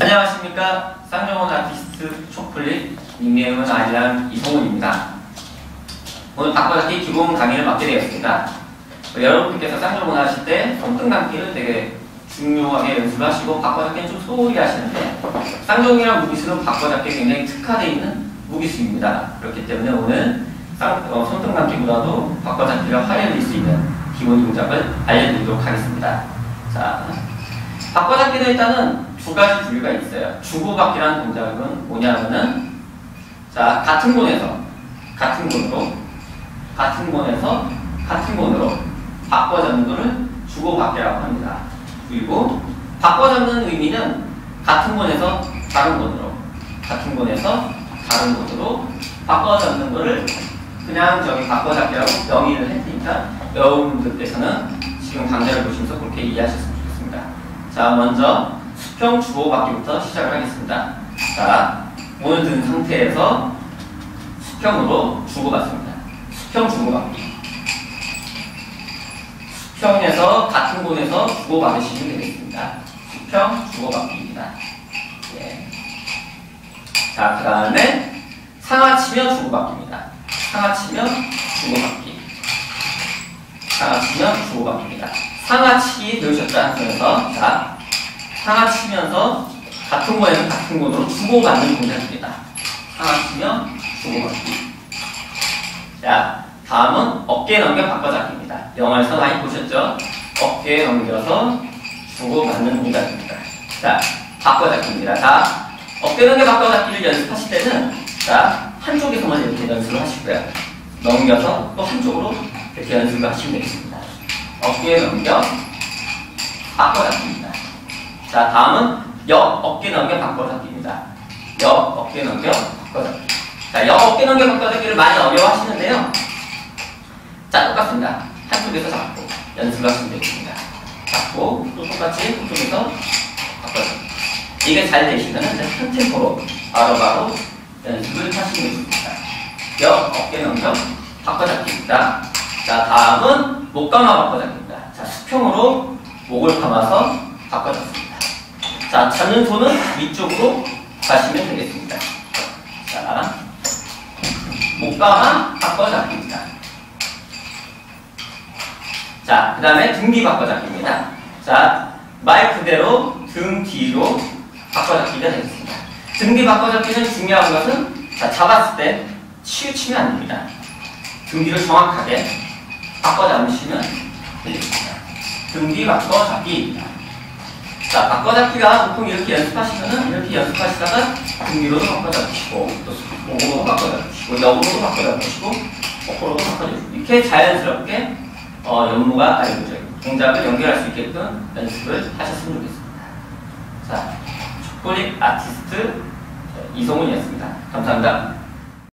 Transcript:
안녕하십니까 쌍용원 아티스트 촉플릿 닉네임은 아이랑 이성훈입니다. 오늘 바꿔잡기 기본 강의를 맡게 되었습니다. 여러분께서 쌍용원 하실 때 손등 감기를 되게 중요하게 연습하시고 바꿔잡기는 좀 소홀히 하시는데 쌍용이랑 무기수는 바꿔잡기에 굉장히 특화되어 있는 무기수입니다. 그렇기 때문에 오늘 쌍, 어, 손등 감기보다도 바꿔잡기가 화려해질 수 있는 기본 동작을 알려드리도록 하겠습니다. 자, 바꿔잡기는 일단은 두 가지 부류가 있어요. 주고받기라는 동작은 뭐냐면은 자 같은 곳에서 같은 곳으로 같은 곳에서 같은 곳으로 바꿔잡는 것을 주고받기라고 합니다. 그리고 바꿔잡는 의미는 같은 곳에서 다른 곳으로 같은 곳에서 다른 곳으로 바꿔잡는 것을 그냥 저기 바꿔잡기라고 명의를 했으니까 여러분들께서는 지금 강좌를 보시면서 그렇게 이해하셨으면 좋겠습니다. 자 먼저 수평 주고받기부터 시작을 하겠습니다. 자, 오늘 든 상태에서 수평으로 주고받습니다. 수평 주고받기. 수평에서 같은 곳에서 주고받으시면 되겠습니다. 수평 주고받기입니다. 예. 자, 그 다음에 상하치면 주고받기입니다. 상하치면 주고받기. 상하치면 주고받기입니다. 상하치기 배우셨죠? 한에서 자, 상하치면서 같은 거에는 같은 곳으로 주고받는 동작입니다. 상하치며 주고받기. 자, 다음은 어깨 넘겨 바꿔잡기입니다. 영화에서 많이 보셨죠? 어깨 넘겨서 주고받는 동작입니다. 자, 바꿔잡기입니다. 자, 어깨 넘겨 바꿔잡기를 연습하실 때는 자, 한쪽에서만 이렇게 연습을 하시고요. 넘겨서 또 한쪽으로 이렇게 연습을 하시면 되겠습니다. 어깨 넘겨 바꿔잡기입니다. 자, 다음은 옆 어깨 넘겨 바꿔잡기입니다. 옆 어깨 넘겨 바꿔잡기. 자, 옆 어깨 넘겨 바꿔잡기를 많이 어려워하시는데요. 자, 똑같습니다. 한쪽에서 잡고 연습을 하시면 되겠습니다. 잡고 또 똑같이 한쪽에서 바꿔잡기. 이게 잘 되시면 한 템포로 바로바로 연습을 하시면 되겠습니다. 옆 어깨 넘겨 바꿔잡기입니다. 자, 다음은 목 감아 바꿔잡기입니다. 자, 수평으로 목을 감아서 바꿔잡습니다. 자, 잡는 손은 위쪽으로 가시면 되겠습니다. 자, 목 감아 바꿔잡기입니다. 자, 그 다음에 등 뒤 바꿔잡기입니다. 자, 말 그대로 등 뒤로 바꿔잡기가 되겠습니다. 등 뒤 바꿔잡기는 중요한 것은 자, 잡았을 때 치우치면 안 됩니다. 등 뒤를 정확하게 바꿔잡으시면 되겠습니다. 등뒤 바꿔잡기입니다. 자, 바꿔잡기가 보통 이렇게 연습하시면은 이렇게 연습하시다가 등 뒤로도 바꿔잡으시고 또 목으로도 바꿔잡으시고 역으로도 바꿔잡으시고 거꾸로도 바꿔잡으시고 이렇게 자연스럽게 어, 연무가 아니죠. 동작을 연결할 수 있게끔 연습을 하셨으면 좋겠습니다. 자, 촉골릭 아티스트 이성훈이었습니다. 감사합니다.